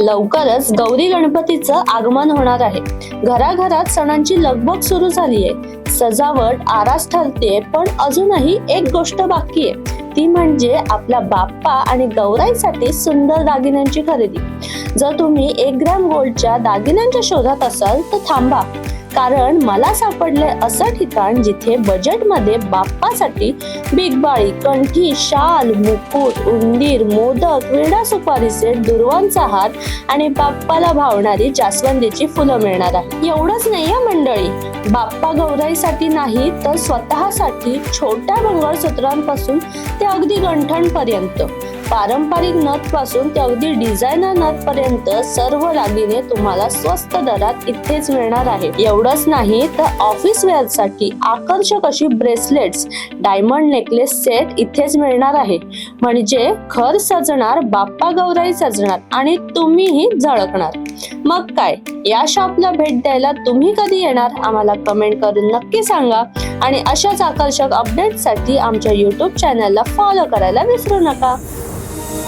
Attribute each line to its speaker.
Speaker 1: लवकरच गौरी गणपतीचं आगमन होणार आहे. घराघरात सणांची लगबग सुरू झाली आहे सजावट आरास ठरते पण अजूनही एक गोष्ट बाकी आहे. ती म्हणजे आपल्या बाप्पा आणि गौराईसाठी सुंदर दागिन्यांची खरेदी. जर तुम्ही एक ग्रॅम गोल्डच्या दागिन्यांच्या शोधात असाल तर थांबा. कारण मला सापडले असं ठिकाण जिथे बजेटमध्ये बाप्पासाठी बिग बाळी कंठी शाल मुकुट उंदीर मोदक विडा सुपारी सेट दुर्वांचा हात आणि बाप्पाला भावणारी जास्वंदीची फुलं मिळणार आहे एवढंच नाही या मंडळी. बाप्पा गौराईसाठी नाही तर स्वतःसाठी छोट्या मंगळसूत्रांपासून ते अगदी गंठणपर्यंत पारंपरिक नथपासून ते अगदी डिझायनर नथ पर्यंत सर्व दागिने तुम्हाला स्वस्त दरात इथेच मिळणार आहे. एवढंच नाही तर ऑफिस वेअरसाठी आकर्षक अशी ब्रेसलेट्स डायमंड नेकलेस सेट इथेच मिळणार आहे. म्हणजे घर सजणार बाप्पा गौराई सजणार आणि तुम्हीही झळकणार. मग काय या शॉपला भेट द्यायला तुम्ही कधी येणार? आम्हाला कमेंट करून नक्की सांगा. आणि अशाच आकर्षक अपडेटसाठी आमच्या युट्यूब चॅनलला फॉलो करायला विसरू नका. you